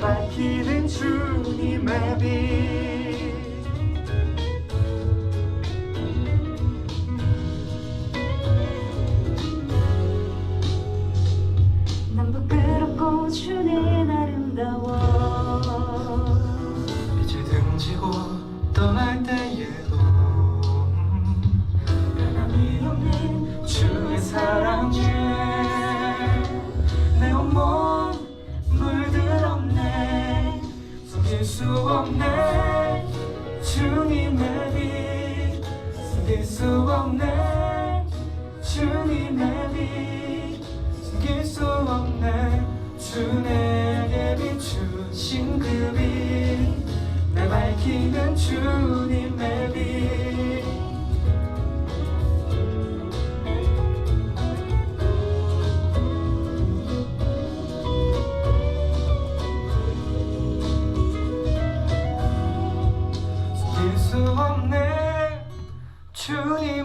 밝히는 주님의 빛 난 부끄럽고 주는 아름다워. 빛을 등지고 잊을 수 없네. 주님의 빛 잊을 수 없네.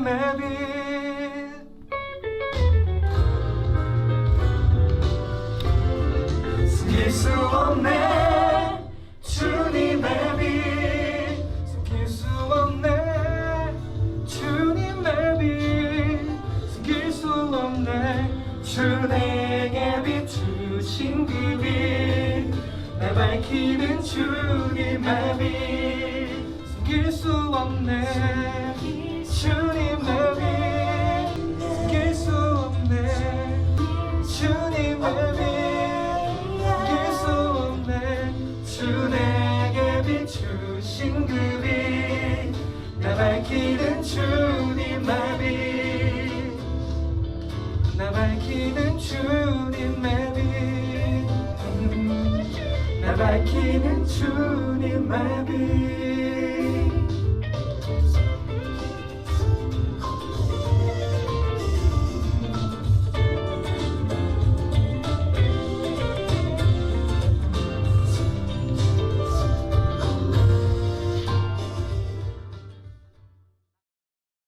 밤의 빛 숨길 수 없네 주님의 빛 숨길 수 없네 주님의 빛 숨길 수 없네 주 내게 빛 주신 그빛내 밝히는 주님의 빛 숨길 수 없네. 밝히는 주님의 빛.